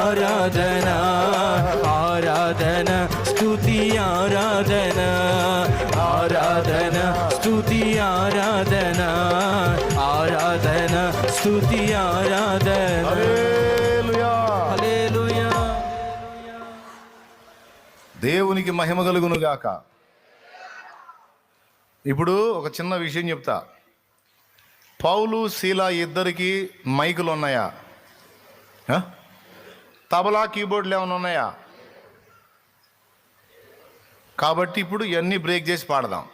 ఆరాధన ఆరాధన స్తుతి ఆరాధన ఆరాధన స్తుతి ఆరాధన ఆరాధన స్తుతి ఆరాధన. దేవునికి మహిమ కలుగును గాక ఇప్పుడు ఒక చిన్న విషయం చెప్తా. పౌలు శీల ఇద్దరికి మైకులు ఉన్నాయా? తబలా కీబోర్డ్లు ఏమైనా ఉన్నాయా? కాబట్టి ఇప్పుడు ఇవన్నీ బ్రేక్ చేసి పాడదాం.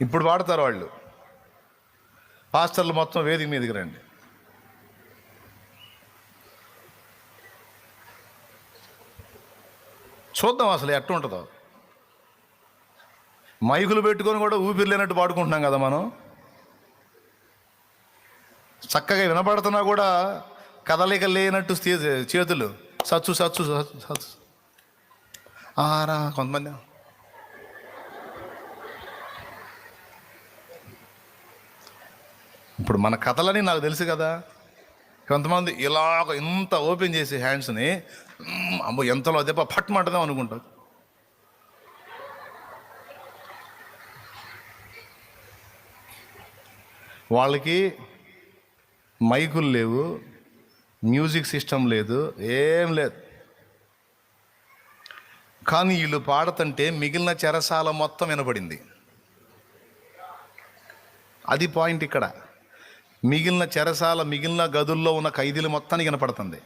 ఇప్పుడు పాడతారు వాళ్ళు. పాస్టర్లు మొత్తం వేదిక మీదకి రండి. చూద్దాం అసలు ఎట్ట ఉంటుందో. మైకులు పెట్టుకొని కూడా ఊపిరి లేనట్టు పాడుకుంటున్నాం కదా మనం. చక్కగా వినపడుతున్నా కూడా కదలిక లేనట్టు చేతులు. సచ్చు సచ్చు సచ్చు సచ్చు. ఆరా కొంతమంది. ఇప్పుడు మన కథలని నాకు తెలుసు కదా. కొంతమంది ఇలాగ ఇంత ఓపెన్ చేసి హ్యాండ్స్ని అమ్మో ఎంతలో దెబ్బ పట్టమంటదాం అనుకుంటారు. వాళ్ళకి మైకులు లేవు. మ్యూజిక్ సిస్టమ్ లేదు ఏం లేదు. కానీ వీళ్ళు పాడుతుంటే మిగిలిన చెరసాల మొత్తం వినపడింది అది పాయింట్ ఇక్కడ. మిగిలిన చెరసాల మిగిలిన గదుల్లో ఉన్న ఖైదీలు మొత్తానికి వినపడుతుంది.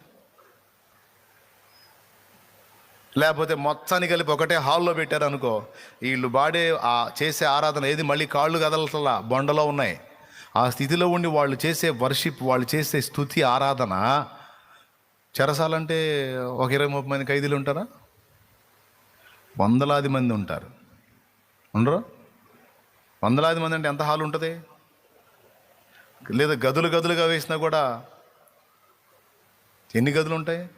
లేకపోతే మొత్తాన్ని కలిపి ఒకటే హాల్లో పెట్టారు అనుకో వీళ్ళు బాడే ఆ చేసే ఆరాధన ఏది? మళ్ళీ కాళ్ళు కదలట్లా బొండలో ఉన్నాయి. ఆ స్థితిలో ఉండి వాళ్ళు చేసే వర్షిప్ వాళ్ళు చేసే స్థుతి ఆరాధన చెరసాలంటే ఒక ఇరవై ముప్పై మంది ఖైదీలు ఉంటారా? వందలాది మంది ఉంటారు. ఉండరు? వందలాది మంది అంటే ఎంత హాల్ ఉంటుంది? లేదా గదులు గదులుగా వేసినా కూడా ఎన్ని గదులు ఉంటాయి?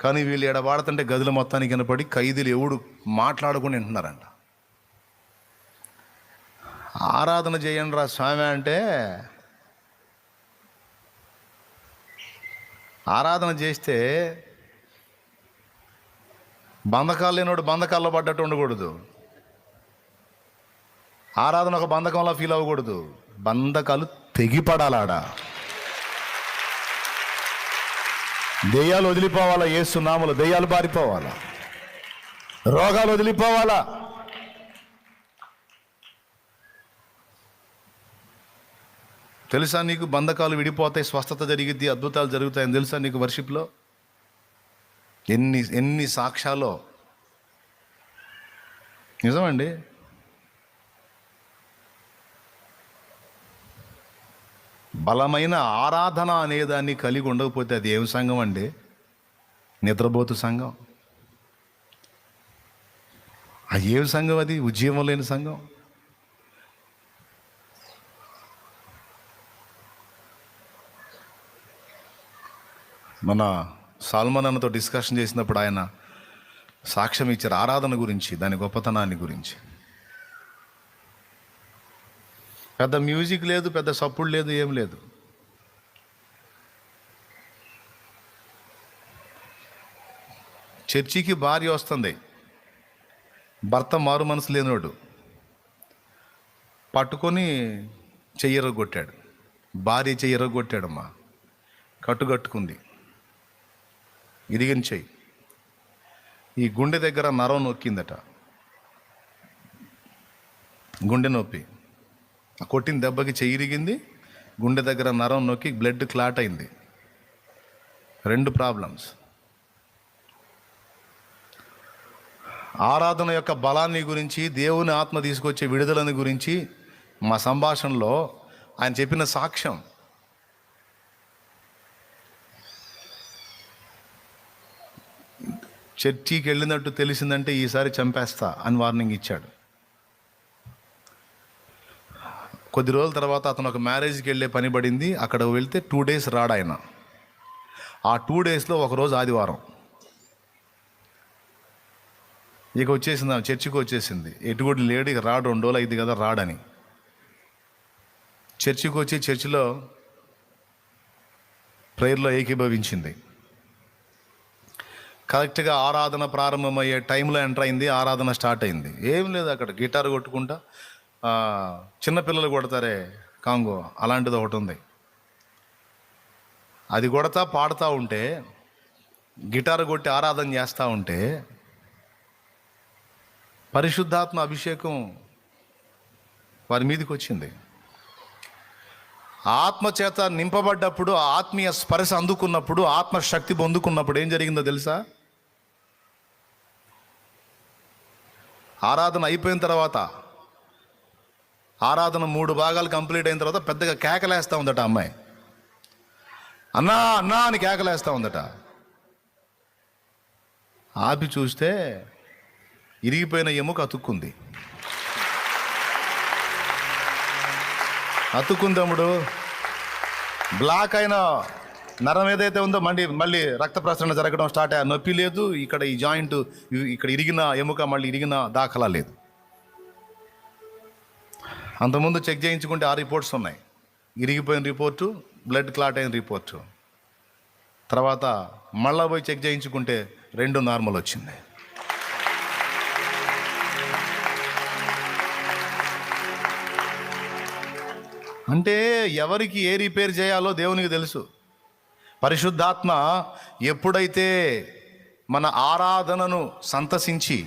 కానీ వీళ్ళు ఎడబాడుతుంటే వాడుతుంటే మొత్తానికి కనపడి ఖైదీలు ఎవడు మాట్లాడుకుని వింటున్నారంట ఆరాధన చేయండి రా స్వామి అంటే ఆరాధన చేస్తే బంధకాలు లేనివాడు బంధకాల్లో పడ్డట్టు ఉండకూడదు. ఆరాధన ఒక బంధకంలా ఫీల్ అవ్వకూడదు. బంధకాలు తెగిపడాలాడ. దెయ్యాలు వదిలిపోవాలా? ఏసునామలు దెయ్యాలు బారిపోవాలా? రోగాలు వదిలిపోవాలా? తెలుసా నీకు? బంధకాలు విడిపోతాయి స్వస్థత జరిగిద్ది అద్భుతాలు జరుగుతాయని తెలుసా నీకు వర్షిప్లో? ఎన్ని ఎన్ని సాక్ష్యాలో? నిజమండి? బలమైన ఆరాధన అనేదాన్ని కలిగి ఉండకపోతే అది ఏం సంఘం అండి? నిద్రపోతు సంఘం. ఆ ఏం సంఘం అది? ఉజ్జీవం లేని సంఘం. మన సాల్మన్ అన్నతో డిస్కషన్ చేసినప్పుడు ఆయన సాక్ష్యం ఇచ్చారు ఆరాధన గురించి దాని గొప్పతనాన్ని గురించి. పెద్ద మ్యూజిక్ లేదు పెద్ద సప్పుడు లేదు ఏం లేదు. చర్చికి భార్య వస్తుంది. భర్త మారు మనసు లేనివాడు. పట్టుకొని చెయ్యరగొట్టాడు. భార్య చెయ్యరగొట్టాడమ్మా. కట్టుకట్టుకుంది. ఇదిగించేయి ఈ గుండె దగ్గర నరం నొక్కిందట. గుండె నొప్పి. ఆ కొట్టిన దెబ్బకి చెయ్యి ఇరిగింది గుండె దగ్గర నరం నొక్కి బ్లడ్ క్లాట్ అయింది. రెండు ప్రాబ్లమ్స్. ఆరాధన యొక్క బలాన్ని గురించి దేవుని ఆత్మ తీసుకొచ్చే విడుదలని గురించి మా సంభాషణలో ఆయన చెప్పిన సాక్ష్యం చర్చికి వెళ్ళినట్టు తెలిసిందంటే ఈసారి చంపేస్తా అని వార్నింగ్ ఇచ్చాడు. కొద్ది రోజుల తర్వాత అతను ఒక మ్యారేజ్కి వెళ్ళే పని పడింది. అక్కడ వెళ్తే టూ డేస్ రాడు ఆయన. ఆ టూ డేస్లో ఒకరోజు ఆదివారం. ఇక వచ్చేసింది ఆమె చర్చికి వచ్చేసింది. ఎటు లేడు ఇక రాడు రెండు రోజులు అయింది కదా రాడని. చర్చికి వచ్చి చర్చిలో ప్రేయర్లో ఏకీభవించింది. కరెక్ట్గా ఆరాధన ప్రారంభమయ్యే టైంలో ఎంటర్ అయింది ఆరాధన స్టార్ట్ అయింది. ఏం లేదు అక్కడ గిటార్ కొట్టుకుంటా చిన్నపిల్లలు కొడతారే కాంగో అలాంటిది ఒకటి ఉంది. అది కొడతా పాడుతూ ఉంటే గిటార్ కొట్టి ఆరాధన చేస్తూ ఉంటే పరిశుద్ధాత్మ అభిషేకం వారి మీదకి వచ్చింది. ఆత్మచేత నింపబడ్డప్పుడు ఆత్మీయ స్పర్శ అందుకున్నప్పుడు ఆత్మశక్తి పొందుకున్నప్పుడు ఏం జరిగిందో తెలుసా? ఆరాధన అయిపోయిన తర్వాత ఆరాధన మూడు భాగాలు కంప్లీట్ అయిన తర్వాత పెద్దగా కేకలేస్తూ ఉందట అమ్మాయి. అన్నా అన్నా అని కేకలేస్తూ ఉందట. ఆపి చూస్తే ఇరిగిపోయిన ఎముక అతుక్కుంది. అతుక్కుందమ్ముడు బ్లాక్ అయిన నరం ఏదైతే ఉందో మళ్ళీ మళ్ళీ రక్త ప్రసరణ జరగడం స్టార్ట్ అయ్యా నొప్పి లేదు. ఇక్కడ ఈ జాయింట్ ఇక్కడ ఇరిగిన ఎముక మళ్ళీ ఇరిగిన దాఖలా లేదు. అంతకుముందు చెక్ చేయించుకుంటే ఆ రిపోర్ట్స్ ఉన్నాయి. ఇరిగిపోయిన రిపోర్టు బ్లడ్ క్లాట్ అయిన రిపోర్టు. తర్వాత మళ్ళా పోయి చెక్ చేయించుకుంటే రెండు నార్మల్ వచ్చింది. అంటే ఎవరికి ఏ రిపేర్ చేయాలో దేవునికి తెలుసు. పరిశుద్ధాత్మ ఎప్పుడైతే మన ఆరాధనను సంతసించి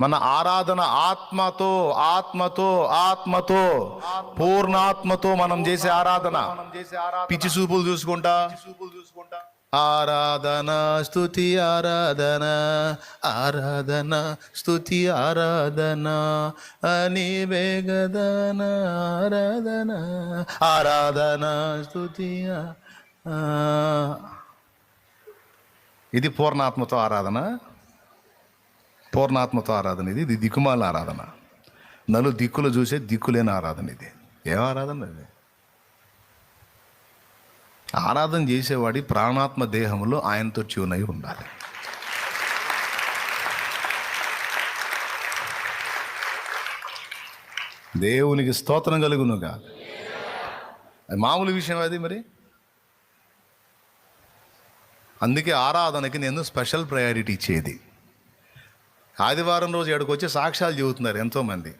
మన ఆరాధన ఆత్మతో ఆత్మతో ఆత్మతో పూర్ణాత్మతో మనం చేసే ఆరాధన పిచ్చి చూపులు చూసుకుంటా ఆరాధన స్థుతి ఆరాధన ఆరాధన స్థుతి ఆరాధన అని వేగదన ఆరాధన ఆరాధన స్థుతి ఆ. ఇది పూర్ణాత్మతో ఆరాధన. పూర్ణాత్మతో ఆరాధన ఇది ఇది దిక్కుమాల ఆరాధన. నలు దిక్కులు చూసే దిక్కులేని ఆరాధన ఇది. ఏం ఆరాధన ఇది? ఆరాధన చేసేవాడి ప్రాణాత్మ దేహంలో ఆయనతో ట్యూన్ అయి ఉండాలి. దేవునికి స్తోత్రం కలుగునుగా. అది మామూలు విషయం అది మరి? అందుకే ఆరాధనకి నేను స్పెషల్ ప్రయారిటీ ఇచ్చేది. ఆదివారం రోజు ఎక్కడికి వచ్చి సాక్ష్యాలు చెబుతున్నారు ఎంతోమంది.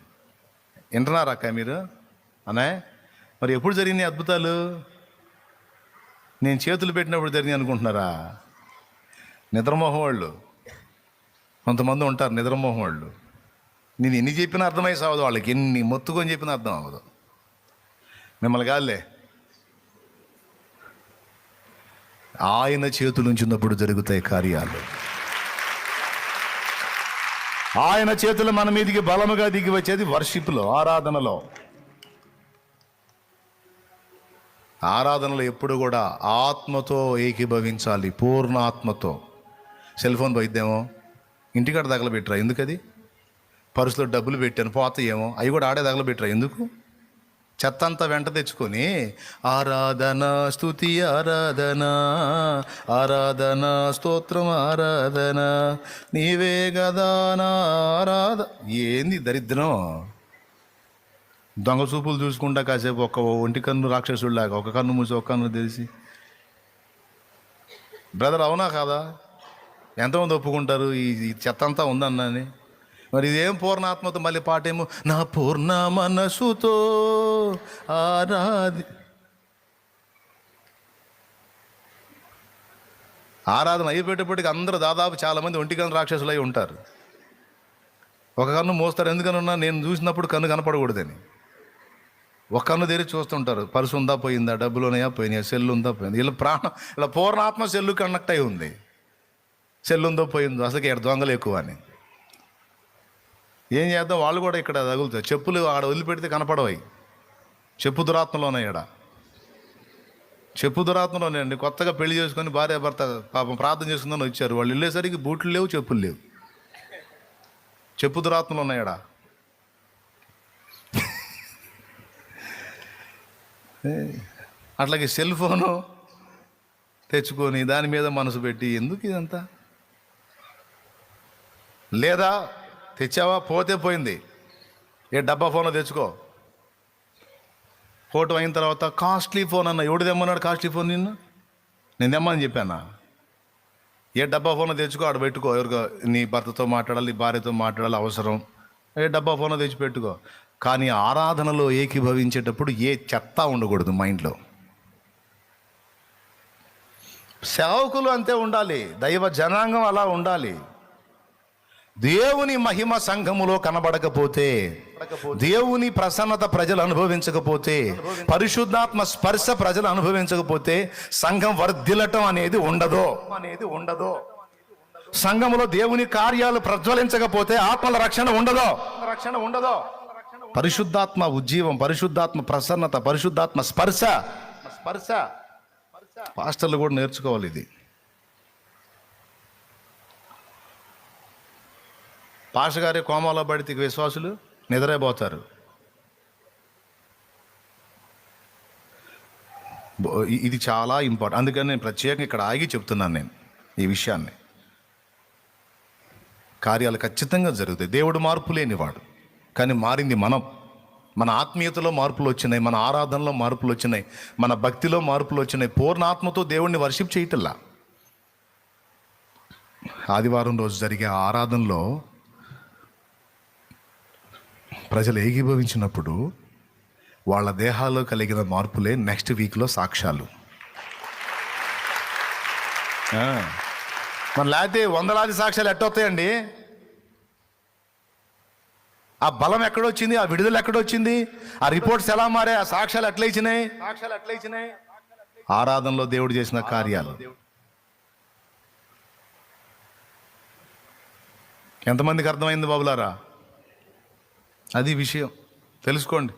వింటున్నారా అక్క మీరు? అనే మరి ఎప్పుడు జరిగినాయి అద్భుతాలు? నేను చేతులు పెట్టినప్పుడు జరిగింది అనుకుంటున్నారా? నిద్రమోహం వాళ్ళు కొంతమంది ఉంటారు నిద్రమోహం వాళ్ళు నేను ఎన్ని చెప్పినా అర్థమై సావదు వాళ్ళకి. ఎన్ని మొత్తుకొని చెప్పినా అర్థం అవ్వదు. మిమ్మల్ని కాదులే. ఆయన చేతులు ఉన్నప్పుడు జరుగుతాయి కార్యాలు. ఆయన చేతులు మన మీదికి బలముగా దిగి వచ్చేది వర్షిప్లో ఆరాధనలో. ఆరాధనలో ఎప్పుడు కూడా ఆత్మతో ఏకీభవించాలి పూర్ణ ఆత్మతో సెల్ ఫోన్ పోయిద్దేమో? ఇంటికాడ తగలబెట్టరా ఎందుకది? పర్సులో డబ్బులు పెట్టాను పోతాయేమో? అవి కూడా ఆడే తగలబెట్టరా ఎందుకు? చెత్త అంతా వెంట తెచ్చుకొని ఆరాధన స్తుతి ఆరాధన ఆరాధన స్తోత్రం ఆరాధన నీవే గదా నా ఆరాధ ఏంది దరిద్రం? దొంగ చూపులు చూసుకుంటా కాసేపు ఒక ఒంటి కన్ను రాక్షసుడిలాగా ఒక కన్ను మూసి ఒక కన్ను తెలిసి. బ్రదర్ అవునా కాదా? ఎంతమంది ఒప్పుకుంటారు? ఈ చెత్తంతా చెత్త అంతా ఉందన్నాని. మరి ఇదేం పూర్ణాత్మతో మళ్ళీ పాటేమో నా పూర్ణ మనసుతో ఆరాధి ఆరాధన అయిపోయేటప్పటికి అందరూ దాదాపు చాలామంది ఒంటి కన్ను రాక్షసులు అయి ఉంటారు. ఒక కన్ను మోస్తారు ఎందుకనున్నా నేను చూసినప్పుడు కన్ను కనపడకూడదని. ఒక కన్ను తెరిచి చూస్తుంటారు పర్సు ఉందా పోయిందా డబ్బులు ఉన్నాయా పోయినాయా సెల్ ఉందా పోయింది? ఇలా ప్రాణం ఇలా పూర్ణాత్మ సెల్లు కనెక్ట్ అయి ఉంది. సెల్ ఉందో పోయిందో అసలు ఇక్కడ దొంగలు ఎక్కువ అని. ఏం చేద్దాం? వాళ్ళు కూడా ఇక్కడ తగులుతారు. చెప్పులు ఆడ వదిలిపెడితే కనపడవాయి చెప్పు దురాత్మలోనే ఇక్కడ చెప్పు దురాత్మలోనే అండి. కొత్తగా పెళ్ళి చేసుకొని భార్య భర్త పాపం ప్రార్థన చేసుకుందని వచ్చారు. వాళ్ళు వెళ్ళేసరికి బూట్లు లేవు చెప్పులు లేవు. చెప్పు దురాత్మలు ఉన్నాయడా అట్లాగే సెల్ ఫోను తెచ్చుకొని దాని మీద మనసు పెట్టి ఎందుకు ఇదంతా? లేదా తెచ్చావా? పోతే పోయింది. ఏ డబ్బా ఫోన్ తెచ్చుకో. ఫోటో అయిన తర్వాత కాస్ట్లీ ఫోన్ అన్న ఎవడు తెమ్మన్నాడు కాస్ట్లీ ఫోన్ నిన్ను? నేను తెమ్మని చెప్పానా? ఏ డబ్బా ఫోన్ తెచ్చుకో ఆడ పెట్టుకో. ఎవరికో నీ భర్తతో మాట్లాడాలి నీ భార్యతో మాట్లాడాలి అవసరం. ఏ డబ్బా ఫోన్ తెచ్చి పెట్టుకో. కానీ ఆరాధనలో ఏకీభవించేటప్పుడు ఏ చెత్త ఉండకూడదు మైండ్లో. సేవకులు అంతే ఉండాలి. దైవ జనాంగం అలా ఉండాలి. దేవుని మహిమ సంఘములో కనబడకపోతే దేవుని ప్రసన్నత ప్రజలు అనుభవించకపోతే పరిశుద్ధాత్మ స్పర్శ ప్రజలు అనుభవించకపోతే సంఘం వర్ధిల్లటం అనేది ఉండదు. అనేది ఉండదు. సంఘములో దేవుని కార్యాలు ప్రజ్వలించకపోతే ఆత్మల రక్షణ ఉండదు. రక్షణ ఉండదు. పరిశుద్ధాత్మ ఉజ్జీవం పరిశుద్ధాత్మ ప్రసన్నత పరిశుద్ధాత్మ స్పర్శ. స్పర్శ. పాస్టర్లు కూడా నేర్చుకోవాలి ఇది. పాష గారి కోమాలో పడితే విశ్వాసులు నిద్రైపోతారు. ఇది చాలా ఇంపార్టెంట్. అందుకని నేను ప్రత్యేకంగా ఇక్కడ ఆగి చెప్తున్నాను నేను ఈ విషయాన్ని. కార్యాలు ఖచ్చితంగా జరుగుతాయి. దేవుడు మార్పు లేనివాడు. కానీ మారింది మనం. మన ఆత్మీయతలో మార్పులు వచ్చినాయి మన ఆరాధనలో మార్పులు వచ్చినాయి మన భక్తిలో మార్పులు వచ్చినాయి. పూర్ణాత్మతో దేవుణ్ణి వర్షిప్ చేయటల్లా ఆదివారం రోజు జరిగే ఆరాధనలో ప్రజలు ఏకీభవించినప్పుడు వాళ్ళ దేహాల్లో కలిగిన మార్పులే నెక్స్ట్ వీక్లో సాక్ష్యాలు. మన లేకపోతే వందలాది సాక్ష్యాలు ఎట్టొస్తాయండి? ఆ బలం ఎక్కడొచ్చింది? ఆ విడుదల ఎక్కడొచ్చింది? ఆ రిపోర్ట్స్ ఎలా మారాయి? ఆ సాక్ష్యాలు ఎట్లా ఇచ్చినాయి సాక్ష్యాలు ఎట్లా ఇచ్చినాయి? ఆరాధనలో దేవుడు చేసిన కార్యాలు. ఎంతమందికి అర్థమైంది బాబులారా? అది విషయం. తెలుసుకోండి.